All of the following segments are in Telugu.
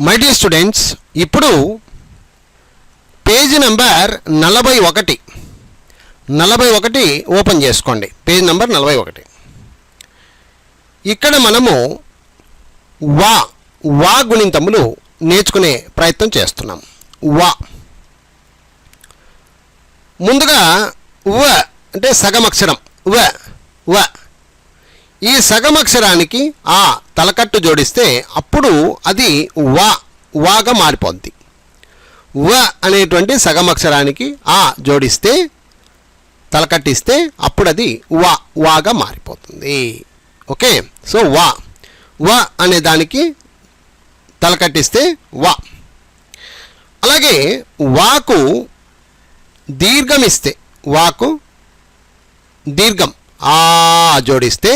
మై డియర్ స్టూడెంట్స్ ఇప్పుడు పేజీ నెంబర్ నలభై ఒకటి. నలభై ఒకటి ఓపెన్ చేసుకోండి. పేజ్ నెంబర్ నలభై ఒకటి. ఇక్కడ మనము వా వా గుణింతములు నేర్చుకునే ప్రయత్నం చేస్తున్నాం. వా. ముందుగా వ అంటే సగం అక్షరం వ వ. ఈ సగం అక్షరానికి ఆ తలకట్టు జోడిస్తే అప్పుడు అది వా వాగా మారిపోద్ది. వ అనేటువంటి సగం అక్షరానికి ఆ జోడిస్తే తలకట్టిస్తే అప్పుడు అది వా వాగా మారిపోతుంది. ఓకే? సో వా. వ అనే దానికి తలకట్టిస్తే వా. అలాగే వాకు దీర్ఘం ఇస్తే వాకు దీర్ఘం ఆ జోడిస్తే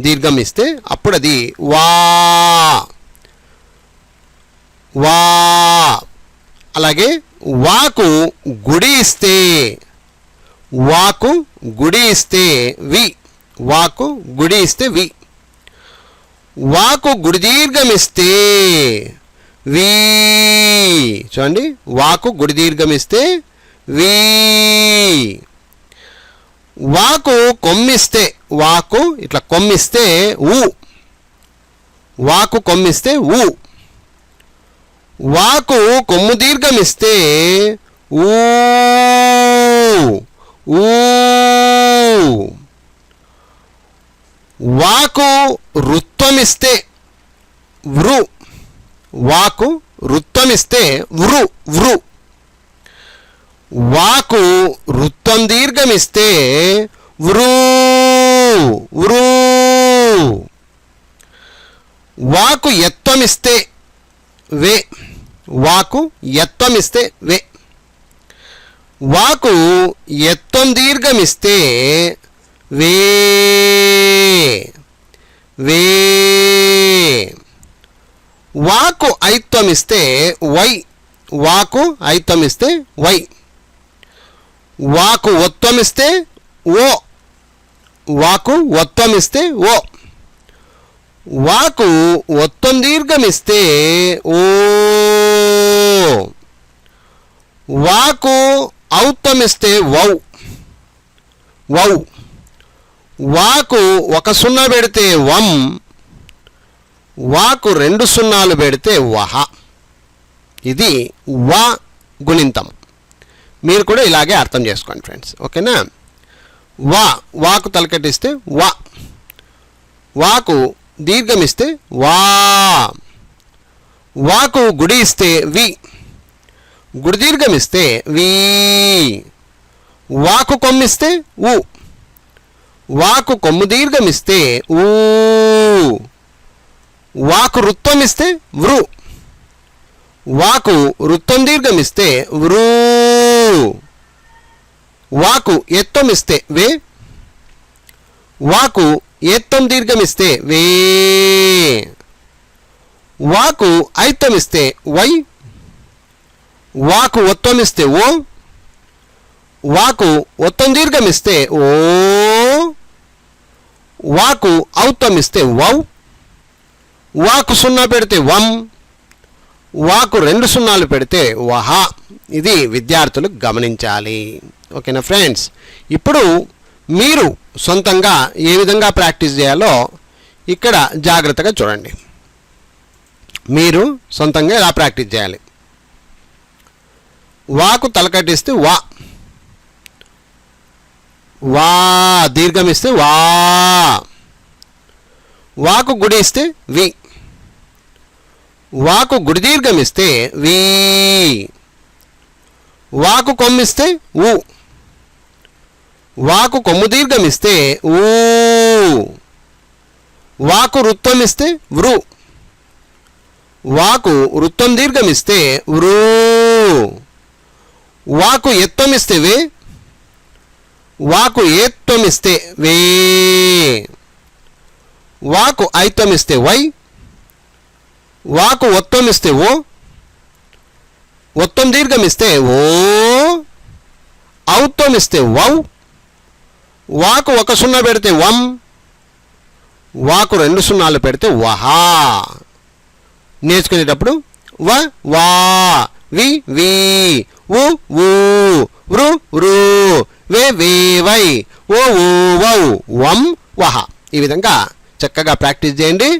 దీర్ఘం ఇస్తే అప్పుడు అది వా. వా. అలాగే వాకు గుడి ఇస్తే. వాకు గుడి ఇస్తే వి. వాకు గుడి ఇస్తే వి. వాకు గుడి దీర్ఘం ఇస్తే వి. చూడండి వాకు గుడి దీర్ఘం ఇస్తే వి. వాకు కొమ్మిస్తే వాకు ఇట్లా కొమ్మిస్తే ఊ. వాకు కొమ్మిస్తే ఊ. వాకు కొమ్ము దీర్ఘమిస్తే ఊ. ఊ. వాకు రుత్వమిస్తే వృ. వాకు రుత్వమిస్తే వృ వృ. వాకు రుత్వం దీర్ఘమిస్తే వృ. వాకు ఎత్వమిస్తే వే. వాకు ఎత్వమిస్తే వే. వాకు ఎత్వం దీర్ఘమిస్తే వే. వే. వాకు ఐత్వమిస్తే వై. వాకు ఐత్వమిస్తే వై. వాకు ఒత్వమిస్తే ఓ. వాకు ఒత్వమిస్తే ఓ. వాకు ఒత్తం దీర్ఘమిస్తే ఓ. వాకు ఔత్తమిస్తే వౌ. వౌ. వాకు ఒక సున్నా పెడితే వం వాకు రెండు సున్నాలు పెడితే వహ. ఇది వా గుణింతం. మీరు కూడా ఇలాగే అర్థం చేసుకోండి ఫ్రెండ్స్. ఓకేనా? వా వాకు తలకట్టిస్తే వా. వాకు దీర్ఘమిస్తే వా. వాకు గుడి ఇస్తే వి. గుడి దీర్ఘమిస్తే వి. వాకు కొమ్మిస్తే ఉ వాకు కొమ్ము దీర్ఘమిస్తే ఊ. వాకు వృత్తమిస్తే వృ. వాకు వృత్తం దీర్ఘమిస్తే వృ. వాకు ఎత్వమిస్తే వే. వాకు ఎత్తం దీర్ఘమిస్తే వే. వాకు ఐత్తమిస్తే వై. వాకు ఒత్తమిస్తే ఓ. వాకు ఒత్తం దీర్ఘమిస్తే ఓ. వాకు ఔత్తమిస్తే వౌ. వాకు సున్నా పెడితే వం వాకు రెండు సున్నాలు పెడితే వహ. ఇది విద్యార్థులు గమనించాలి. ఓకేనా ఫ్రెండ్స్? ఇప్పుడు మీరు సొంతంగా ఏ విధంగా ప్రాక్టీస్ చేయాలో ఇక్కడ జాగ్రత్తగా చూడండి. మీరు సొంతంగా ఎలా ప్రాక్టీస్ చేయాలి? వాకు తలకట్టిస్తే వా. వా దీర్ఘమిస్తే వా. వాకు గుడి ఇస్తే వి. వాకు గుడి దీర్ఘమిస్తే వి. వాకు కొమ్మిస్తే ఊ. వాకు కొమ్ము దీర్ఘమిస్తే ఊ. వాకు వృత్తమిస్తే వృ. వాకు వృత్తం దీర్ఘమిస్తే వృ. వాకు ఎత్తమిస్తే వే. వాకు ఏత్వమిస్తే వే. వాకు ఐత్వమిస్తే వై. వాకు ఒత్వమిస్తే ఓ ఒత్తం దీర్ఘమిస్తే ఓ ఔత్వమిస్తే వౌ. వాకు ఒక సున్నా పెడితే వం వాకు రెండు సున్నాలు పెడితే వహా. నేర్చుకునేటప్పుడు వ వా వి వి ఉ ఊ వృ వృ వే వే వై ఓ ఓ వౌ వం వహ. ఈ విధంగా చక్కగా ప్రాక్టీస్ చేయండి.